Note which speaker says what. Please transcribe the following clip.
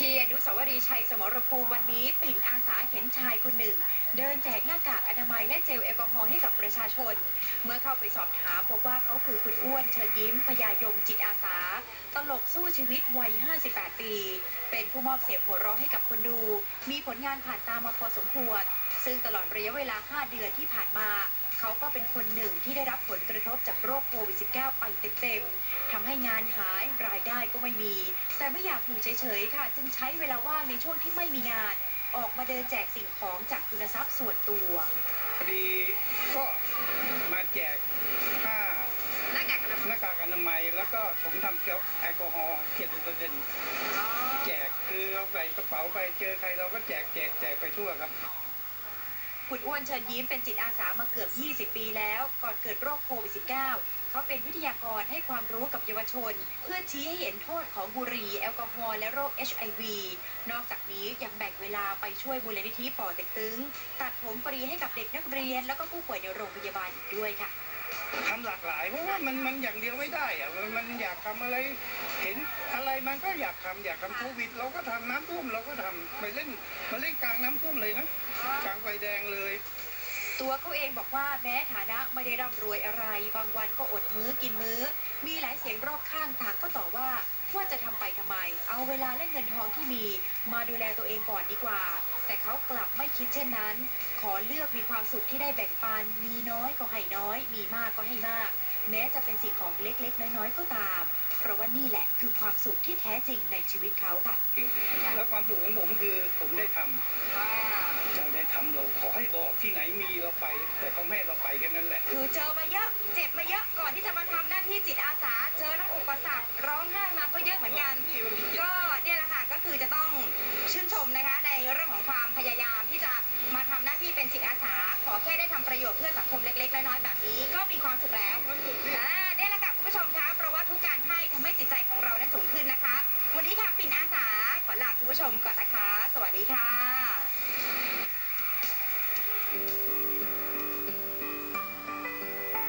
Speaker 1: ที่อนุสาวรีย์ชัยสมรภูมิวันนี้ปิ่นอาสาเห็นชายคนหนึ่ง เดินแจกหน้ากากอนามัยและเจลแอลกอฮอล์ให้กับประชาชน เมื่อเข้าไปสอบถามพบว่าเขาคือคุณอ้วนเชิญยิ้มพยายมจิตอาสา ตลกสู้ชีวิตวัย 58 ปี เป็นผู้มอบเสียงหัวเราะให้กับคนดู มีผลงานผ่านตามมาพอสมควร ซึ่งตลอดระยะเวลา 5 เดือนที่ผ่านมา เขาก็เป็นคนหนึ่งที่ได้รับผลกระทบจากโรคโควิด -19 ไปเต็มๆทำให้งานหายรายได้ก็ไม่มี แต่ไม่อยากอยู่เฉยๆค่ะ จึงใช้เวลาว่างในช่วงที่ไม่มีงาน ออกมาเดินแจกสิ่งของจากทุนทรัพย์ส่วนตัว
Speaker 2: พอดีก็มาแจกผ้า
Speaker 1: หน้ากากอนามัย
Speaker 2: หน้ากากอนามัยแล้วก็ผมทำเกลแอลกอฮอล์70%แจกคือเราใส่กระเป๋าไปเจอใครเราก็แจกแจกแจกไปทั่วครับ
Speaker 1: คุณอ้วนเชิญยิ้มเป็นจิตอาสามาเกือบ 20 ปีแล้ว ก่อนเกิดโรคโควิด -19 เขาเป็นวิทยากรให้ความรู้กับเยาวชน เพื่อชี้ให้เห็นโทษของบุหรี่แอลกอฮอล์และโรค HIV นอกจากนี้ยังแบ่งเวลาไปช่วยมูลนิธิป่อเต็กตึง ตัดผมฟรีให้กับเด็กนักเรียน แล้วก็ผู้ป่วยในโรงพยาบาลอีกด้วยค่ะ
Speaker 2: ทำหลากหลาย เพราะว่ามันมันอย่างเดียวไม่ได้อะมันมันอยากทำอะไร เห็นอะไรมันก็อยากทำอยากทำโควิด เราก็ทำน้ำท่วมเราก็ทำไปเล่นมาเล่นกลางน้ำท่วมเลยนะกลางไฟแดงเลย
Speaker 1: ตัวเขาเองบอกว่าแม้ฐานะไม่ได้ร่ำรวยอะไร บางวันก็อดมื้อกินมื้อ มีหลายเสียงรอบข้างต่างก็ต่อว่าว่า จะทำไปทำไม เอาเวลาและเงินทองที่มีมาดูแลตัวเองก่อนดีกว่า แต่เขากลับไม่คิดเช่นนั้น ขอเลือกมีความสุขที่ได้แบ่งปัน มีน้อยก็ให้น้อย มีมากก็ให้มาก แม้จะเป็นสิ่งของเล็กๆ น้อยๆ ก็ตาม เพราะว่านี่แหละคือความสุขที่แท้จริงในชีวิตเขาค่ะ
Speaker 2: แล้วความสุขของผมคือผมได้ทำจะได้ทำเราขอให้บอกที่ไหนมีเราไป แต่เขาไม่ให้เราไปแค่นั้นแหละ
Speaker 1: คือเจอมาเยอะ เจ็บมาเยอะก่อนที่จะมาทำหน้าที่จิตอาสา ชื่นชมนะคะในเรื่องของความพยายามที่จะมาทำหน้าที่เป็นจิตอาสา ขอแค่ได้ทำประโยชน์เพื่อสังคมเล็กๆน้อยๆแบบนี้ก็มีความสุขแล้วอ่าได้ละค่ะคุณผู้ชมคะเพราะว่าทุกการให้ทำให้จิตใจของเรานั้นสูงขึ้นนะคะ วันนี้ค่ะปิ่นอาสาขอลาคุณผู้ชมก่อนนะคะ สวัสดีค่ะ